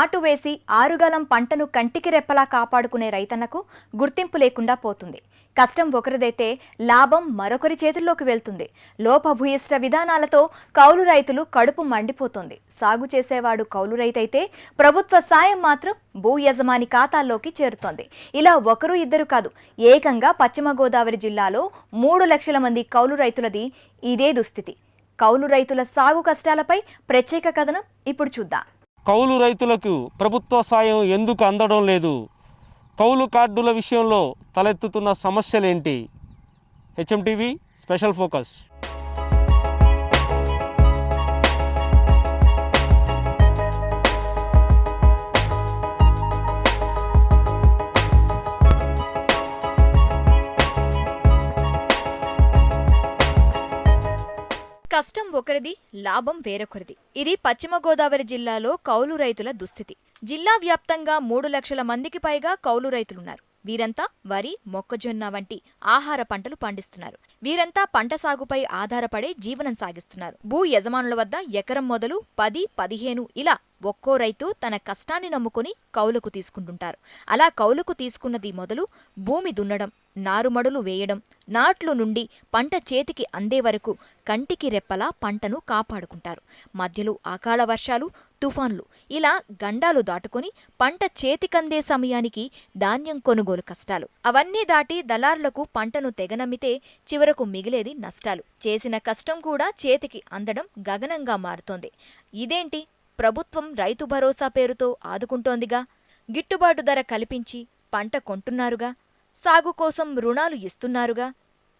నాటు వేసి ఆరుగాలం పంటను కంటికి రెప్పలా కాపాడుకునే రైతన్నకు గుర్తింపు లేకుండా పోతుంది. కష్టం ఒకరిదైతే లాభం మరొకరి చేతుల్లోకి వెళ్తుంది. లోపభూయిష్ట విధానాలతో కౌలు రైతులు కడుపు మండిపోతుంది. సాగు చేసేవాడు కౌలు రైతైతే ప్రభుత్వ సాయం మాత్రం భూ యజమాని ఖాతాల్లోకి చేరుతోంది. ఇలా ఒకరు ఇద్దరు కాదు ఏకంగా పశ్చిమ గోదావరి జిల్లాలో మూడు లక్షల మంది కౌలు రైతులది ఇదే దుస్థితి. కౌలు రైతుల సాగు కష్టాలపై ప్రత్యేక కథనం ఇప్పుడు చూద్దాం. కౌలు రైతులకు ప్రభుత్వ సాయం ఎందుకు అందడం లేదు? కౌలు కార్డుల విషయంలో తలెత్తుతున్న సమస్యలేంటి? HMTV special focus. ఒకరిది లాభం వేరొకరిది. ఇది పశ్చిమ గోదావరి జిల్లాలో కౌలు రైతుల దుస్థితి. జిల్లా వ్యాప్తంగా మూడు లక్షల మందికి పైగా కౌలు రైతులున్నారు. వీరంతా వరి మొక్కజొన్న వంటి ఆహార పంటలు పండిస్తున్నారు. వీరంతా పంట సాగుపై ఆధారపడే జీవనం సాగిస్తున్నారు. భూ యజమానుల వద్ద ఎకరం మొదలు పది పదిహేను ఇలా ఒక్కో రైతు తన కష్టాన్ని నమ్ముకుని కౌలుకు తీసుకుంటుంటారు. అలా కౌలుకు తీసుకున్నది మొదలు భూమి దున్నడం నారుమడులు వేయడం నాట్లు నుండి పంట చేతికి అందే వరకు కంటికి రెప్పలా పంటను కాపాడుకుంటారు. మధ్యలో అకాల వర్షాలు తుఫాన్లు ఇలా గండాలు దాటుకొని పంట చేతికందే సమయానికి ధాన్యం కొనుగోలు కష్టాలు. అవన్నీ దాటి దళారులకు పంటను తెగనమ్మితే చివరకు మిగిలేది నష్టాలు. చేసిన కష్టం కూడా చేతికి అందడం గగనంగా మారుతోంది. ఇదేంటి? ప్రభుత్వం రైతు భరోసా పేరుతో ఆదుకుంటోందిగా. గిట్టుబాటు ధర కల్పించి పంట కొంటున్నారుగా. సాగు కోసం రుణాలు ఇస్తున్నారుగా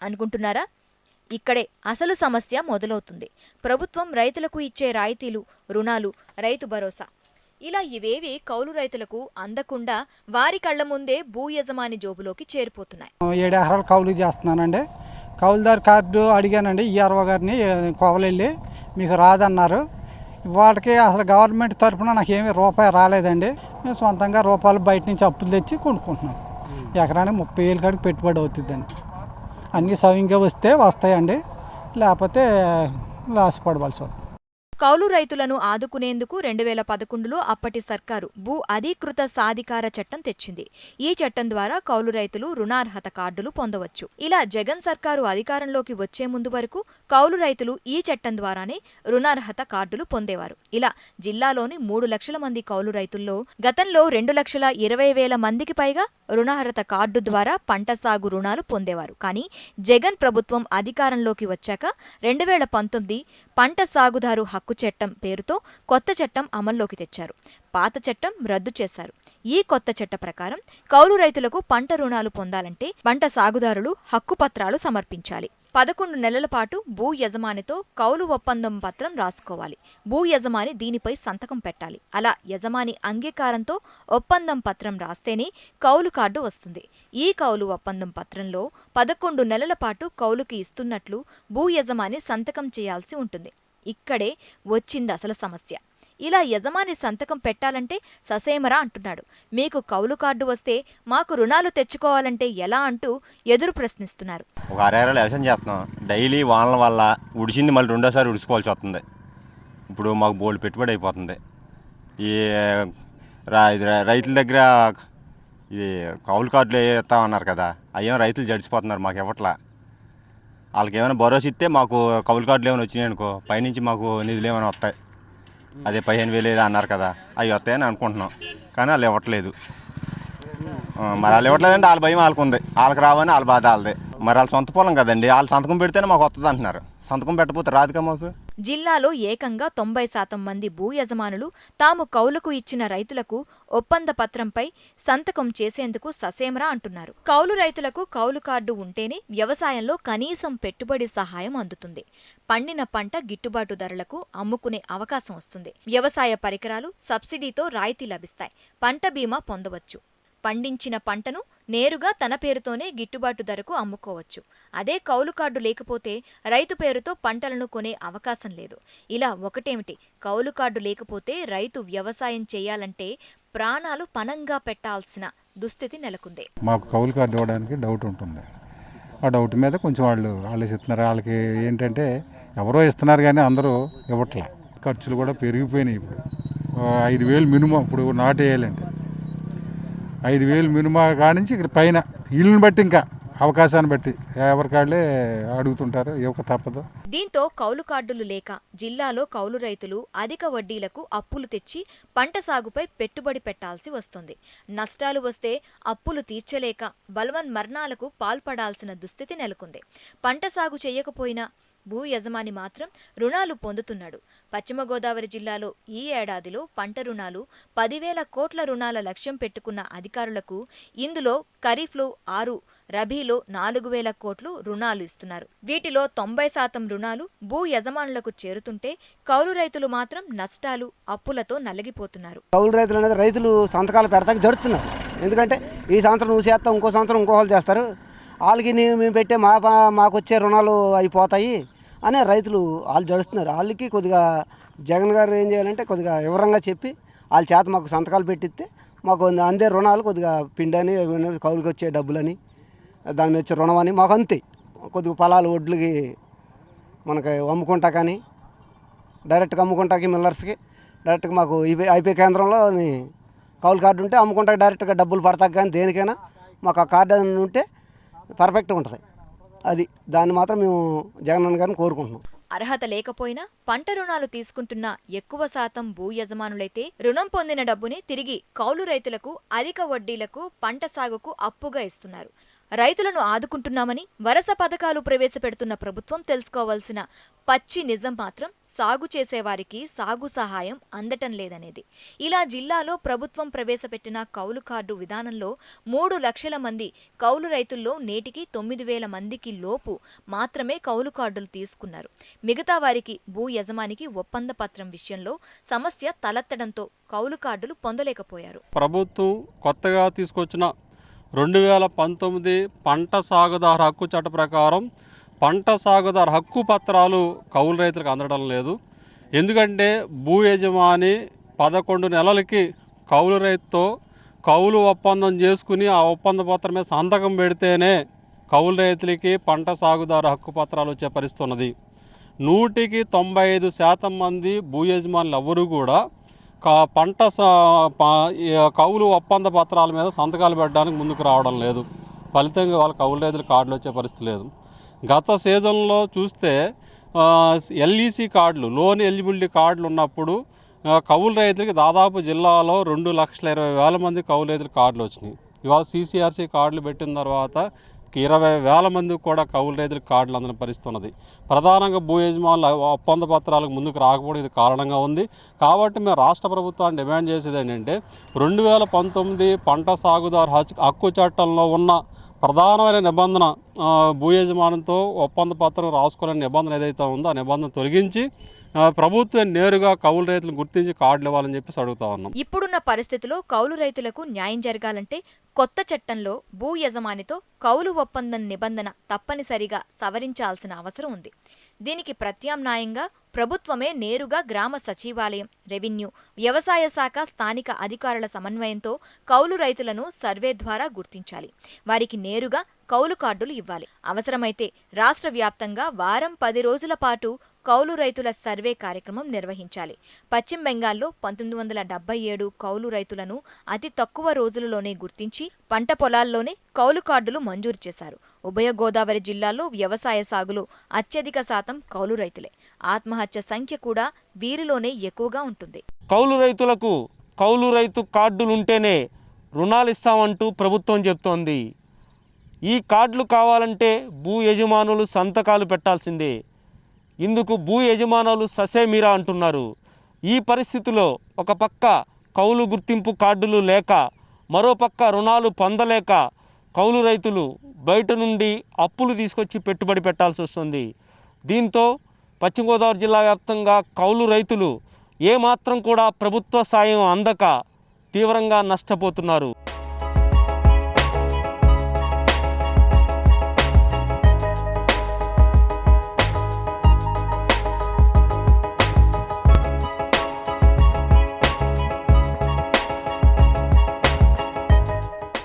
అనుకుంటున్నారా? ఇక్కడే అసలు సమస్య మొదలవుతుంది. ప్రభుత్వం రైతులకు ఇచ్చే రాయితీలు రుణాలు రైతు భరోసా. ఇలా ఇవేవి కౌలు రైతులకు అందకుండా వారి కళ్ళ ముందే భూ యజమాని జోబులోకి చేరిపోతున్నాయి. ఏడు ఎకరాలు కౌలు చేస్తున్నానండి. కౌలుదారు కార్డు అడిగానండి. ఈఆర్ఓ గారిని కోవలెళ్ళి మీకు రాదన్నారు. వాళ్ళకి అసలు గవర్నమెంట్ తరఫున నాకు ఏమీ రూపాయి రాలేదండి. మేము సొంతంగా రూపాయలు బయట నుంచి అప్పులు తెచ్చి కొనుక్కుంటున్నాం. ఎకరానికి ముప్పై వేలు కాడికి పెట్టుబడి అవుతుందండి. అన్నీ సవ్యంగా వస్తే వస్తాయండి. లేకపోతే లాస్ పడవలసి వస్తుంది. కౌలు రైతులను ఆదుకునేందుకు రెండు వేల పదకొండులో అప్పటి సర్కారు భూ అధీకృత సాధికార చట్టం తెచ్చింది. ఈ చట్టం ద్వారా కౌలు రైతులు రుణార్హత కార్డులు పొందవచ్చు. ఇలా జగన్ సర్కారు అధికారంలోకి వచ్చే ముందు వరకు కౌలు రైతులు ఈ చట్టం ద్వారానే రుణార్హత కార్డులు పొందేవారు. ఇలా జిల్లాలోని మూడు లక్షల మంది కౌలు రైతుల్లో గతంలో రెండు లక్షల ఇరవై వేల మందికి పైగా రుణార్హత కార్డు ద్వారా పంట సాగు రుణాలు పొందేవారు. కానీ జగన్ ప్రభుత్వం అధికారంలోకి వచ్చాక రెండు వేల పంతొమ్మిది పంట సాగుదారు హక్కు చట్టం పేరుతో కొత్త చట్టం అమల్లోకి తెచ్చారు. పాత చట్టం రద్దు చేశారు. ఈ కొత్త చట్ట ప్రకారం కౌలు రైతులకు పంట రుణాలు పొందాలంటే పంట సాగుదారులు హక్కు పత్రాలు సమర్పించాలి. పదకొండు నెలల పాటు భూ యజమానితో కౌలు ఒప్పందం పత్రం రాసుకోవాలి. భూ యజమాని దీనిపై సంతకం పెట్టాలి. అలా యజమాని అంగీకారంతో ఒప్పందం పత్రం రాస్తేనే కౌలు కార్డు వస్తుంది. ఈ కౌలు ఒప్పందం పత్రంలో పదకొండు నెలల పాటు కౌలుకి ఇస్తున్నట్లు భూ యజమాని సంతకం చేయాల్సి ఉంటుంది. ఇక్కడే వచ్చింది అసలు సమస్య. ఇలా యజమాని సంతకం పెట్టాలంటే ససేమరా అంటున్నాడు. మీకు కౌలు కార్డు వస్తే మాకు రుణాలు తెచ్చుకోవాలంటే ఎలా అంటూ ఎదురు ప్రశ్నిస్తున్నారు. ఒక అరేరాలు వ్యవసాయం చేస్తున్నాం. డైలీ వానల వల్ల ఉడిచింది మళ్ళీ రెండోసారి ఉడుచుకోవాల్సి వస్తుంది. ఇప్పుడు మాకు బోల్డ్ పెట్టుబడి అయిపోతుంది. ఈ రైతుల దగ్గర ఇది కౌలు కార్డులు ఇస్తామన్నారు కదా అయ్యో రైతులు జడిచిపోతున్నారు మాకు ఇవ్వట్లా. వాళ్ళకి ఏమైనా భరోసా ఇస్తే మాకు కౌలు కార్డులు ఏమైనా వచ్చినాయి అనుకో పైనుంచి మాకు నిధులు ఏమైనా వస్తాయి. అదే పదిహేను వేలు ఏదో అన్నారు కదా అవి వస్తాయని అనుకుంటున్నాం. కానీ వాళ్ళు ఇవ్వట్లేదు. మరి వాళ్ళు ఇవ్వట్లేదంటే వాళ్ళ భయం వాళ్ళకు ఉంది. వాళ్ళకి రావని వాళ్ళ బాధ వాళ్ళదే. మరి వాళ్ళ సొంత పొలం కదండి వాళ్ళు సంతకం పెడితేనే మాకు వస్తుంది అంటున్నారు సంతకం పెట్టకపోతే రాదుగా మాకు? జిల్లాలో ఏకంగా తొంభై శాతం మంది భూ యజమానులు తాము కౌలుకు ఇచ్చిన రైతులకు ఒప్పంద పత్రంపై సంతకం చేసేందుకు ససేమరా అంటున్నారు. కౌలు రైతులకు కౌలు కార్డు ఉంటేనే వ్యవసాయంలో కనీసం పెట్టుబడి సహాయం అందుతుంది. పండిన పంట గిట్టుబాటు ధరలకు అమ్ముకునే అవకాశం వస్తుంది. వ్యవసాయ పరికరాలు సబ్సిడీతో రాయితీ లభిస్తాయి. పంట బీమా పొందవచ్చు. పండించిన పంటను నేరుగా తన పేరుతోనే గిట్టుబాటు ధరకు అమ్ముకోవచ్చు. అదే కౌలు కార్డు లేకపోతే రైతు పేరుతో పంటలను కొనే అవకాశం లేదు. ఇలా ఒకటేమిటి? కౌలు కార్డు లేకపోతే రైతు వ్యవసాయం చేయాలంటే ప్రాణాలు పనంగా పెట్టాల్సిన దుస్థితి నెలకొంది. మాకు కౌలు కార్డు ఇవ్వడానికి డౌట్ ఉంటుంది. ఆ డౌట్ మీద కొంచెం వాళ్ళు ఆలోచిస్తున్నారు. వాళ్ళకి ఏంటంటే ఎవరో ఇస్తున్నారు కానీ అందరూ ఇవ్వట్లే. ఖర్చులు కూడా పెరిగిపోయినాయి ఇప్పుడు. ఐదు వేలు మినిమం ఇప్పుడు నాటు వేయాలంటే ఐదు వేలు మినిమా కానించి ఇక్కడ పైన ఇల్లుని బట్టి ఇంకా అవకాశాన్ని బట్టి ఎవరికాళ్ళే అడుగుతుంటారు ఇవ్వక తప్పదు. దీంతో కౌలు కార్డులు లేక జిల్లాలో కౌలు రైతులు అధిక వడ్డీలకు అప్పులు తెచ్చి పంట సాగుపై పెట్టుబడి పెట్టాల్సి వస్తుంది. నష్టాలు వస్తే అప్పులు తీర్చలేక బలవన్ మరణాలకు పాల్పడాల్సిన దుస్థితి నెలకొంది. పంట సాగు చేయకపోయినా భూ యజమాని మాత్రం రుణాలు పొందుతున్నాడు. పశ్చిమ గోదావరి జిల్లాలో ఈ ఏడాదిలో పంట రుణాలు పదివేల కోట్ల రుణాల లక్ష్యం పెట్టుకున్న అధికారులకు ఇందులో ఖరీఫ్లో ఆరు రబీలో నాలుగు వేల కోట్లు రుణాలు ఇస్తున్నారు. వీటిలో తొంభై శాతం రుణాలు భూ యజమానులకు చేరుతుంటే కౌలు రైతులు మాత్రం నష్టాలు అప్పులతో నలిగిపోతున్నారు. కౌలు రైతులు అనేది రైతులు సంతకాలు పెడతాక జరుగుతున్నారు ఎందుకంటే ఈ సంవత్సరం నువ్వు చేస్తావు ఇంకో సంవత్సరం ఇంకో వాళ్ళు చేస్తారు. వాళ్ళకి మేము పెట్టే మా మాకు వచ్చే రుణాలు అయిపోతాయి అని రైతులు వాళ్ళు జడుస్తున్నారు. వాళ్ళకి కొద్దిగా జగన్ గారు ఏం చేయాలంటే కొద్దిగా వివరంగా చెప్పి వాళ్ళ చేత మాకు సంతకాలు పెట్టిస్తే మాకు అందే రుణాలు కొద్దిగా పిండని కౌలుకి వచ్చే డబ్బులని దాని మీద వచ్చే రుణం అని మాకు అంతే. కొద్దిగా పొలాలు ఒడ్లకి మనకి అమ్ముకుంటా కానీ డైరెక్ట్గా అమ్ముకుంటాకి మిల్లర్స్కి డైరెక్ట్గా మాకు ఐపీ ఐపీ కేంద్రంలో కౌలు కార్డు ఉంటే అమ్ముకుంటా డైరెక్ట్గా డబ్బులు పడతాక కానీ దేనికైనా మాకు ఆ కార్డు ఉంటే పర్ఫెక్ట్గా ఉంటుంది. అది దాన్ని మాత్రం మేము జగనన్న గారిని కోరుకుంటున్నాం. అర్హత లేకపోయినా పంట రుణాలు తీసుకుంటున్న ఎక్కువ శాతం భూ యజమానులైతే రుణం పొందిన డబ్బుని తిరిగి కౌలు రైతులకు అధిక వడ్డీలకు పంట సాగుకు అప్పుగా ఇస్తున్నారు. రైతులను ఆదుకుంటున్నామని వరస పథకాలు ప్రవేశపెడుతున్న ప్రభుత్వం తెలుసుకోవాల్సిన పచ్చి నిజం మాత్రం సాగు చేసేవారికి సాగు సహాయం అందటం లేదనేది. ఇలా జిల్లాలో ప్రభుత్వం ప్రవేశపెట్టిన కౌలు కార్డు విధానంలో మూడు లక్షల మంది కౌలు రైతుల్లో నేటికి తొమ్మిది వేల మందికి లోపు మాత్రమే కౌలు కార్డులు తీసుకున్నారు. మిగతా వారికి భూ యజమానికి ఒప్పంద పత్రం విషయంలో సమస్య తలెత్తడంతో కౌలు కార్డులు పొందలేకపోయారు. ప్రభుత్వం కొత్తగా తీసుకొచ్చిన రెండు వేల పంతొమ్మిది పంట సాగుదారు హక్కు చట్ట ప్రకారం పంట సాగుదారు హక్కు పత్రాలు కౌలు రైతులకు అందడం లేదు. ఎందుకంటే భూ యజమాని పదకొండు నెలలకి కౌలు రైతుతో కౌలు ఒప్పందం చేసుకుని ఆ ఒప్పంద పత్రం మీద సంతకం పెడితేనే కౌలు రైతులకి పంట సాగుదారు హక్కు పత్రాలు వచ్చే పరిస్థితి ఉన్నది. నూటికి తొంభై ఐదు శాతం మంది భూ యజమానులు ఎవరు కూడా పంట స- కౌలు ఒప్పంద పత్రాల మీద సంతకాలు పెట్టడానికి ముందుకు రావడం లేదు. ఫలితంగా వాళ్ళ కౌలు రైతులు కార్డులు వచ్చే పరిస్థితి లేదు. గత సీజన్లో చూస్తే ఎల్ఈసి కార్డులు లోన్ ఎలిజిబిలిటీ కార్డులు ఉన్నప్పుడు ఆ, కౌలు రైతులకి దాదాపు జిల్లాలో రెండు లక్షల ఇరవై వేల మంది కౌలు రైతులు కార్డులు వచ్చినాయి. ఇవాళ సీసీఆర్సీ కార్డులు పెట్టిన తర్వాత ఇరవై వేల మందికి కూడా కౌలు రైతులకు కార్డులు అందని పరిస్థితి ఉన్నది ప్రధానంగా భూ యజమానుల ఒప్పంద పత్రాలకు ముందుకు రాకపోవడం ఇది కారణంగా ఉంది. కాబట్టి మేము రాష్ట్ర ప్రభుత్వాన్ని డిమాండ్ చేసేది ఏంటంటే రెండు వేల పంతొమ్మిది పంట సాగుదారు హక్కు- హక్కు చట్టంలో ఉన్న ప్రధానమైన నిబంధన భూ యజమానంతో ఒప్పంద పత్రం రాసుకోవాలనే నిబంధన ఏదైతే ఉందో ఆ నిబంధన తొలగించి ప్రభుత్వం నేరుగా కౌలు రైతులను గుర్తించి కార్డులు ఇవ్వాలని చెప్పేసి అడుగుతా ఉన్నాం. ఇప్పుడున్న పరిస్థితిలో కౌలు రైతులకు న్యాయం జరగాలంటే కొత్త చట్టంలో భూ యజమానితో కౌలు ఒప్పందం నిబంధన తప్పనిసరిగా సవరించాల్సిన అవసరం ఉంది. దీనికి ప్రత్యామ్నాయంగా ప్రభుత్వమే నేరుగా గ్రామ సచివాలయం రెవెన్యూ వ్యవసాయ శాఖ స్థానిక అధికారుల సమన్వయంతో కౌలు రైతులను సర్వే ద్వారా గుర్తించాలి. వారికి నేరుగా కౌలు కార్డులు ఇవ్వాలి. అవసరమైతే రాష్ట్ర వ్యాప్తంగా వారం పది రోజుల పాటు కౌలు రైతుల సర్వే కార్యక్రమం నిర్వహించాలి. పశ్చిమ బెంగాల్లో పంతొమ్మిది వందల డెబ్బై ఏడు కౌలు రైతులను అతి తక్కువ రోజులలోనే గుర్తించి పంట పొలాల్లోనే కౌలు కార్డులు మంజూరు చేశారు. ఉభయ గోదావరి జిల్లాలో వ్యవసాయ సాగులో అత్యధిక శాతం కౌలు రైతులే. ఆత్మహత్య సంఖ్య కూడా వీరిలోనే ఎక్కువగా ఉంటుంది. కౌలు రైతులకు కౌలు రైతు కార్డులుంటేనే రుణాలు ఇస్తామంటూ ప్రభుత్వం చెప్తోంది. ఈ కార్డులు కావాలంటే భూ యజమానులు సంతకాలు పెట్టాల్సిందే. ఇందుకు భూ యజమానులు ససేమీరా అంటున్నారు. ఈ పరిస్థితిలో ఒక పక్క కౌలు గుర్తింపు కార్డులు లేక మరోపక్క రుణాలు పొందలేక కౌలు రైతులు బయట నుండి అప్పులు తీసుకొచ్చి పెట్టుబడి పెట్టాల్సి వస్తుంది. దీంతో పశ్చిమ గోదావరి జిల్లా వ్యాప్తంగా కౌలు రైతులు ఏమాత్రం కూడా ప్రభుత్వ సాయం అందక తీవ్రంగా నష్టపోతున్నారు.